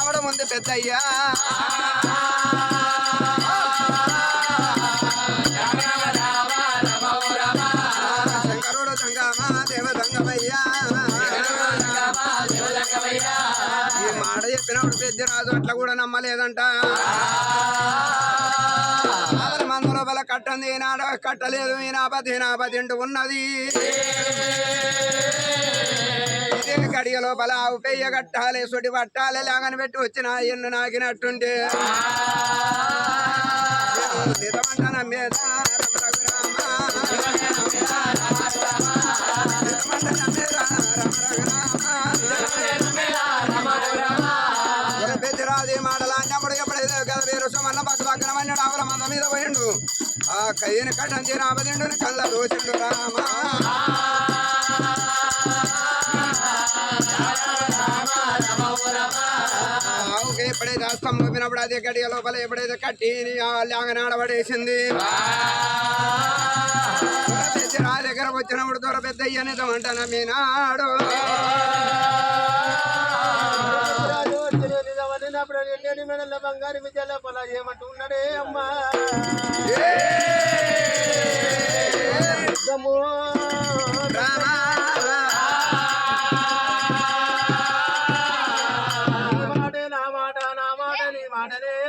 ఉన్నటువంటి పెద్దయ్యా. శంకరుడు సంగమా దేవ సంగమయ్యా ఈ మాట చెప్పినప్పుడు పెద్ద రాజు అట్లా కూడా నమ్మలేదంట. ఆవల కట్టంది ఈనాడు కట్టలేదు ఈనాపతి నాపతి అంటూ ఉన్నది. ఇదే గడియ లోపల ఆవు పెయ్య కట్టాలి సుడి పట్టాలి లాగని పెట్టి వచ్చిన ఎన్ను నాకినట్టుంటే నిజమంట నమ్మేదా అన్నప్పుడు వేరు సుమన్న మంద మీద పోయిండు ఆ కయ్యని కట్టంచి రాబదిండు కళ్ళ దోచిండు రామా ఎప్పుడైతే అస్తం మోపినప్పుడు అదే గడియ లోపల ఎప్పుడైతే కట్టి లాగనాడబడేసింది రా దగ్గర వచ్చినప్పుడు దూర పెద్ద అనిదమంటాను మీనాడు బంగారు విద్యలో పొలా ఏమంటున్నాడే అమ్మా ಮಾಡಲೇ